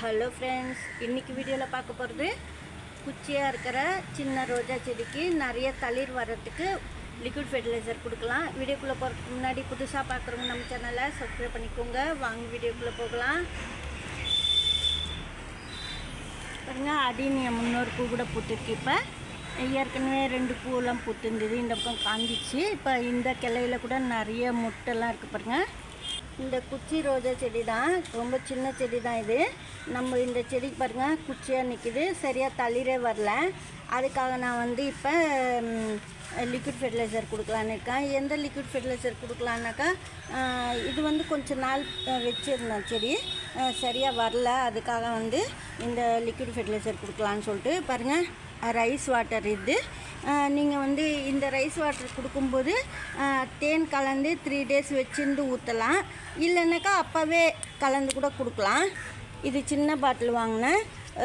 Hello friends இன்றைக்கி வீடியோவில் பார்க்க போகிறது குச்சியாக இருக்கிற சின்ன ரோஜா செடிக்கு நிறைய தளிர் வர்றதுக்கு லிக்விட் ஃபெர்டிலைசர் கொடுக்கலாம். வீடியோக்குள்ளே போகிறதுக்கு முன்னாடி புதுசாக பார்க்குறவங்க நம்ம சேனலை சப்ஸ்கிரைப் பண்ணிக்கோங்க. வாங்க வீடியோக்குள்ளே போகலாம். பாருங்க அடினியம் முன்னோரு பூ கூட பூத்துருக்கு. இப்போ ஏற்கனவே ரெண்டு பூவெல்லாம் பூத்துருந்தது. இந்த பக்கம் காஞ்சிச்சு. இப்போ இந்த கிளையில கூட நிறைய முட்டெல்லாம் இருக்குது பாருங்கள் இந்த குச்சி ரோஜா செடி தான் ரொம்ப சின்ன செடி தான் இது. நம்ம இந்த செடி பாருங்கள் குச்சியாக நிற்கிது சரியாக தளிரே வரல. அதுக்காக நான் வந்து இப்போ லிக்விட் ஃபெர்டிலைசர் கொடுக்கலான்னு இருக்கேன். எந்த லிக்விட் ஃபெர்டிலைசர் கொடுக்கலான்னாக்கா இது வந்து கொஞ்சம் நாள் வச்சுருந்தேன் செடி. சரியாக வரல. அதுக்காக வந்து இந்த லிக்விட் ஃபெர்டிலைசர் கொடுக்கலான்னு சொல்லிட்டு பாருங்கள் ரைஸ் வாட்டர் இது. நீங்கள் வந்து இந்த ரைஸ் வாட்டர் கொடுக்கும்போது தேன் கலந்து த்ரீ டேஸ் வச்சுருந்து ஊற்றலாம் இல்லைன்னாக்கா அப்போவே கலந்து கூட கொடுக்கலாம். இது சின்ன பாட்டில் வாங்கினேன்.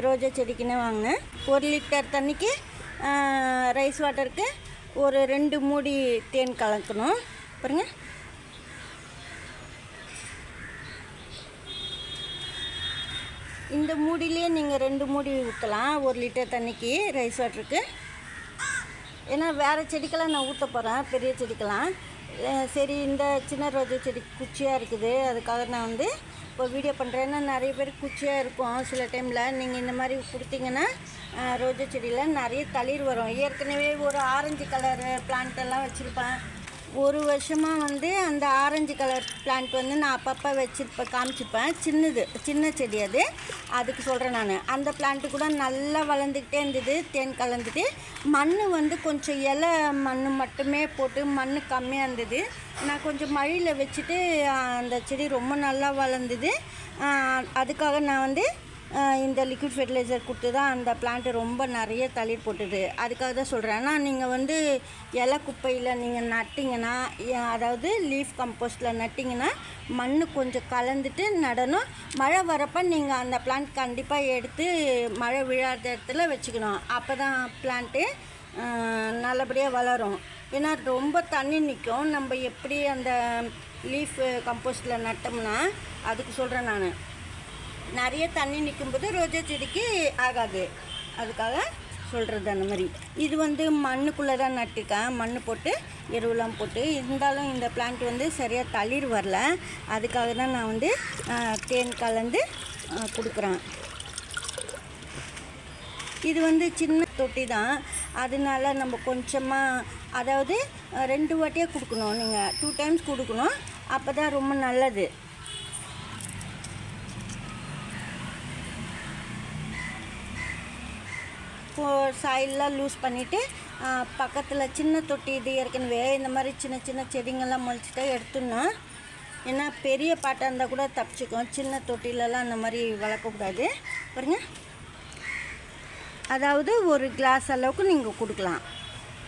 ரோஜா செடிக்குன்னு வாங்கினேன். ஒரு லிட்டர் தண்ணிக்கு ரைஸ் வாட்டருக்கு ஒரு ரெண்டு மூடி தேன் கலக்கணும். பாருங்க. இந்த மூடிலேயே நீங்கள் ரெண்டு மூடி ஊற்றலாம் ஒரு லிட்டர் தண்ணிக்கு ரைஸ் வாட்டருக்கு ஏன்னா வேறு செடிக்கெல்லாம் நான் ஊற்ற போகிறேன் பெரிய செடிக்கெல்லாம். சரி இந்த சின்ன ரோஜா செடி குச்சியாக இருக்குது. அதுக்காக நான் வந்து இப்போ வீடியோ பண்ணுறேன்னா நிறைய பேர் குச்சியாக இருக்கும் சில டைமில் நீங்கள் இந்த மாதிரி கொடுத்தீங்கன்னா ரோஜா செடியில் நிறைய தளிர் வரும். ஏற்கனவே ஒரு ஆரஞ்சு கலர் பிளான்ட்டெல்லாம் வச்சுருப்பேன். ஒரு வருஷமாக வந்து அந்த ஆரஞ்சு கலர் பிளான்ட் வந்து நான் அப்பப்போ வச்சுருப்பேன் காமிச்சிருப்பேன் சின்னது சின்ன செடி அது. அதுக்கு சொல்கிறேன் நான். அந்த பிளான்ட்டு கூட நல்லா வளர்ந்துக்கிட்டே இருந்தது தேன் கலந்துட்டு மண் வந்து கொஞ்சம் இலை மண் மட்டுமே போட்டு மண் கம்மியாக இருந்தது. நான் கொஞ்சம் மழையில் வச்சுட்டு அந்த செடி ரொம்ப நல்லா வளர்ந்தது. அதுக்காக நான் வந்து இந்த லிக்விட் ஃபெர்டிலைசர் கொடுத்து தான் அந்த பிளான்ட்டு ரொம்ப நிறைய தளிர் போட்டுது. அதுக்காக தான் சொல்கிறேன் ஆனால் நீங்கள் வந்து இலை குப்பையில் நீங்கள் நட்டிங்கன்னா அதாவது லீஃப் கம்போஸ்டில் நட்டிங்கன்னா மண் கொஞ்சம் கலந்துட்டு நடணும். மழை வரப்போ நீங்கள் அந்த பிளான்ட் கண்டிப்பாக எடுத்து மழை விழாத இடத்துல வச்சுக்கணும். அப்போ தான் பிளான்ட்டு நல்லபடியாக வளரும். ஏன்னா ரொம்ப தண்ணி நிற்கும் நம்ம எப்படி அந்த லீஃப் கம்போஸ்டில் நட்டோம்னா அதுக்கு சொல்கிறேன் நான். நிறைய தண்ணி நிற்கும்போது ரோஜா செடிக்கு ஆகாது. அதுக்காக சொல்கிறது அந்த மாதிரி. இது வந்து மண்ணுக்குள்ளே தான் நட்டுருக்கேன். மண் போட்டு எருவெலாம் போட்டு. இருந்தாலும் இந்த பிளான்ட் வந்து சரியாக தளிர் வரல. அதுக்காக தான் நான் வந்து தேன் கலந்து கொடுக்குறேன். இது வந்து சின்ன தொட்டி தான். அதனால நம்ம கொஞ்சமாக அதாவது ரெண்டு வாட்டியாக கொடுக்கணும். நீங்கள் டூ டைம்ஸ் கொடுக்கணும். அப்போ தான் ரொம்ப நல்லது. சாயிலெலாம் லூஸ் பண்ணிவிட்டு பக்கத்தில் சின்ன தொட்டி இது ஏற்கனவே இந்த மாதிரி சின்ன சின்ன செடிங்கள்லாம் முளைச்சிட்டா எடுத்துடணும் ஏன்னா பெரிய பாட்டாக இருந்தால் கூட தப்பிச்சுக்கும். சின்ன தொட்டிலெலாம் அந்த மாதிரி வளர்க்கக்கூடாது. பாருங்க. அதாவது ஒரு கிளாஸ் அளவுக்கு நீங்கள் கொடுக்கலாம்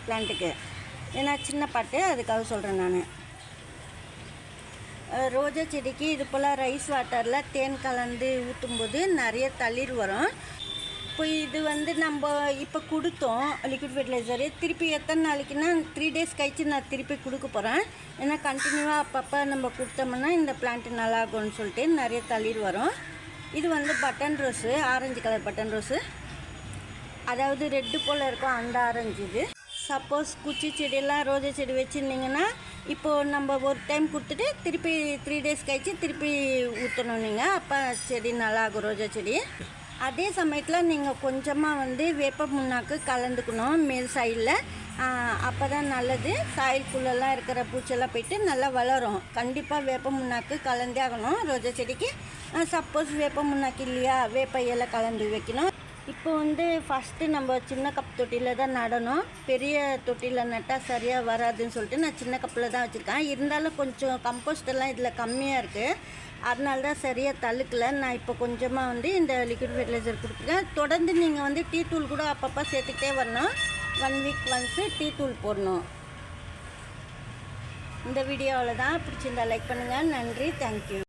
பிளான்ட்டுக்கு ஏன்னா சின்ன பாட்டு அதுக்காக சொல்கிறேன் நான். ரோஜா செடிக்கு இது போல் ரைஸ் வாட்டரில் தேன் கலந்து ஊற்றும்போது நிறைய தளிர் வரும். இப்போ இது வந்து நம்ம இப்போ கொடுத்தோம் லிக்விட் ஃபெர்டிலைசரு திருப்பி எத்தனை நாளைக்குன்னா த்ரீ டேஸ் கழிச்சு நான் திருப்பி கொடுக்க போகிறேன் ஏன்னா கண்டினியூவாக அப்பப்போ நம்ம கொடுத்தோம்னா இந்த பிளான்ட்டு நல்லாகும்னு சொல்லிட்டு நிறைய தளிர் வரும். இது வந்து button rose orange colour button rose அதாவது ரெட்டு போல் இருக்கும் அந்த ஆரஞ்சு இது. சப்போஸ் குச்சி செடியெல்லாம் ரோஜா செடி வச்சுருந்தீங்கன்னா இப்போது நம்ம ஒரு டைம் கொடுத்துட்டு திருப்பி த்ரீ டேஸ் கழிச்சு திருப்பி ஊற்றணும் நீங்கள் அப்போ செடி நல்லாகும் ரோஜா செடி. அதே சமயத்தில் நீங்கள் கொஞ்சமாக வந்து வேப்ப முன்னாக்கு கலந்துக்கணும் மேல் சைடில் அப்போ தான் நல்லது. சாயல்குள்ளெல்லாம் இருக்கிற பூச்செல்லாம் போயிட்டு நல்லா வளரும். கண்டிப்பாக வேப்ப முன்னாக்கு கலந்தே ஆகணும். ரோஜா செடிக்கு. சப்போஸ் வேப்ப முன்னாக்கு இல்லையா? வேப்ப இலை கலந்து வைக்கணும். இப்போ வந்து ஃபஸ்ட்டு நம்ம சின்ன கப் தொட்டியில் தான் நடணும். பெரிய தொட்டியில் நட்டால் சரியாக வராதுன்னு சொல்லிட்டு நான் சின்ன கப்பில் தான் வச்சுருக்கேன். இருந்தாலும் கொஞ்சம் கம்போஸ்ட் எல்லாம் இதில் கம்மியாக இருக்குது அதனால தான் சரியாக தழுக்கல. நான் இப்போ கொஞ்சமாக வந்து இந்த லிக்விட் ஃபெர்டிலைசர் கொடுத்துருக்கேன். தொடர்ந்து நீங்கள் வந்து டீ தூள் கூட அப்பப்போ சேர்த்துக்கிட்டே வரணும். ஒன் வீக் ஒன்ஸு டீ தூள் போடணும். இந்த வீடியோவில் தான் பிடிச்சிருந்தா லைக் பண்ணுங்கள் நன்றி. தேங்க்யூ